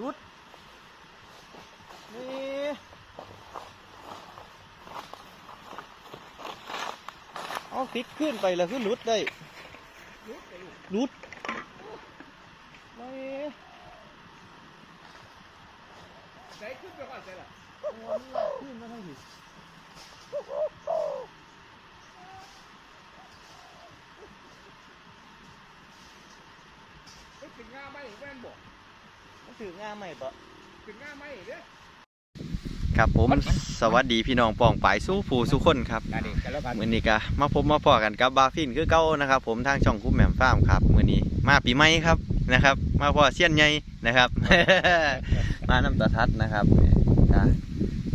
รุด นี่เอาติดขึ้นไปแล้วขึ้นรุดได้รุดนี่ใส่ขึ้นไปก่อนใส่ละขึ้นมาทั้งทีไปถึงงาไม่แว่นบอก ถืองามไหมปะถึงง่าไหมเด้อครับผมสวัสดีพี่น้องปองปายสู้ผู้สู้คนครับนั่นเองกันแล้วกันมือนี้ก็มาพบมาพอกันกับบาฟินคือเก้านะครับ ผมทางช่องคุ้มแหม่มฟาร์มครับมือนี้มาปีใหม่ครับนะครับ มาพอเสี้ยนใหญ่นะครับ มาน้ำตาทัดนะครับก็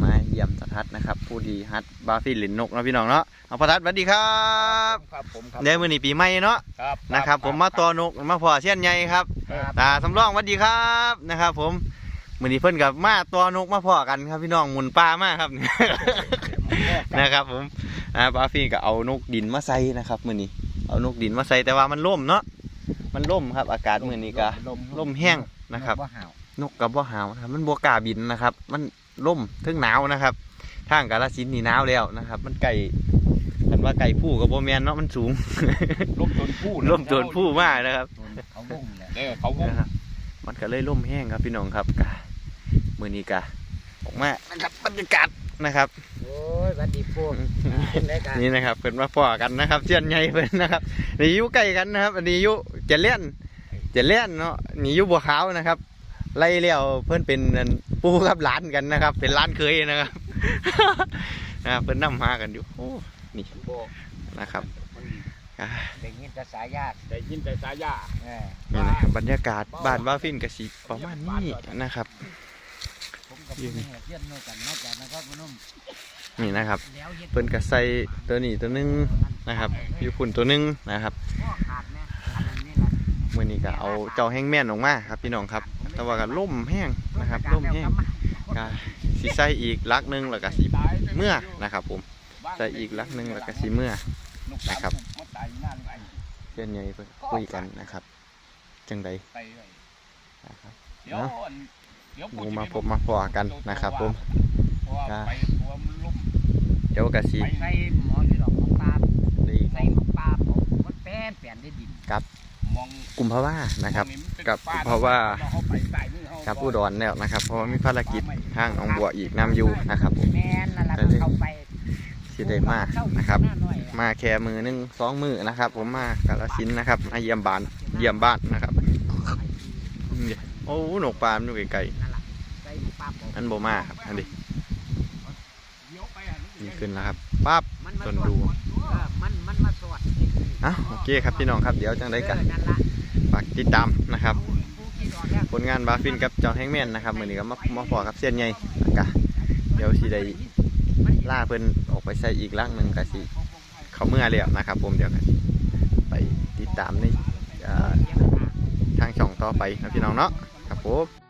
มาเยี่ยมตา ทัดนะครับ ผู้ดีฮัดบาฟินหลินนกนะพี่น้องเนาะเอาพอทัดสวัสดีครับครับผมครับเดี๋ยวมือนี้ปีใหม่เนาะครับนะครับ ผมมาตัวนกมาพอเสี้ยนใหญ่ครับครับตาสำรองสวัสดีครับนะครับ ผมมือนี้เพิ่นกับมาตัวนกมาพอกันครับพี่น้องหมุนปลามากครับนะครับ ผมอ่าปลาฟีนก็เอานกดินมาใส่นะครับมือนี้เอานกดินมาใส่แต่ว่ามันล่มเนาะมันล่มครับ อากาศมือนี้ก็ล่มแห้งนะครับว่าห่าวนกกับว่าหาวนะครับมันบวกล้าบินนะครับ มันล่มถึงหนาวนะครับ ทางกาลสินธุ์นี่หนาวแล้วนะครับ มันไก่คันว่าไก่ผู้กับโบแมนเนาะมันสูงล่มจนผู้ล่มโดนผู้มากนะครับเขาวงเนี่ยเออเขาวงนะครับมันก็เลยล่มแห้งครับพี่น้องครับกะมือนี้กะออกมานะครับบรรยากาศนะครับโอ้ยสวัสดีพวกได้กันนี่นะครับเพิ่นมาพอกันนะครับเสี้ยนใหญ่เพิ่นนะครับนี่อยู่ใกล้กันนะครับ อันนี้อยู่เจริญเจริญเนาะนี่อยู่บัวขาวนะครับไล่เลี้ยวเพิ่นเป็นอันปู่กับหลานกันนะครับ เป็นหลานเคยนะครับ นะครับเพิ่นนํมากันอยู่โอ้นี่โบนะครับอ่าได้ยินแต่สายญาติได้ยินแต่สายญาติเออนี่นะครับบรรยากาศบ้านว่าฟินกะสิประมาณนี้นะครับ ผมกับพี่เนี่ยเพื่อนด้วยกันนอกจากนะครับพนมนี่นะครับแล้วเฮ็ดเพิ่นก็ใส่ตัวนี้ตัวหนึงนะครับอยู่พุ่นตัวหนึงนะครับพ่อขาดแม่อันนั้นนี่แหละมื่อนี้ก็เอาเจ้าแห้งแม่นออกมาครับพี่น้องครับ แต่ว่าก็ล่มแห้งนะครับล่มแห้งก็ สิใส่อีกลักหนึงแล้วก็สิเมื่อนะครับ ผมใส่อีกลักหนึงแล้วก็สิเมื่อนะครับเพื่อนใหญ่เพิ่นคุยกันนะครับ จังใดไปเลยนะครับเดี๋ยวอันเดี๋ยวหมูมาพบมาพอกันนะครับ ผมเพราะว่าไปตัวมันล่มเดี๋ยวก็สิใส่หมออยู่ดอกของปลาได้ใส่ของปลาผมมันแป้นแป้นได้ดินมองกุมภาวานะครับมองนี่มันป็นกับป้เพราะว่า เขาไปใส่มือเขากับอุดรแล้วนะครับ เพราะว่ามีภารกิจทางหนองบัวอีกนำอยู่นะครับผม แม่นนั่นแหละแต่นี่เข้าไปสิได้มานะครับหน้าหน่อยอะมาแค่มือหนึงสองมือนะครับ ผมมากาลสินธุ์นะครับมาเยี่ยมบ้านเยี่ยมบ้านนะครับนี่โอ้หนกปลามันอยู่ไกลนั่นแหละใส่ของปลาผมๆอันโบมาครับอันนี้เดี๋ยวไปอะนี่ขึ้นแล้วครับปั๊บมันมาต้นสวดูดเออมันมันมาสวดอะโอเคครับพี่น้องครับเดี๋ยวจังได้กันเออนั่นละฝากติดตามนะครับ ผลงานบาฟินกับจอนแฮงแมนนะครับมือนี้ก็มามาพอกับเส้นใหญ่กะเดี๋ยวสีได้ล่าเพิ่นออกไปใส่อีกล่างหนึ่งกะสิเขาเมื่อแล้วนะครับ ผมเดี๋ยวกะไปติดตามในทางช่องต่อไปนะพี่น้องเนาะครับผม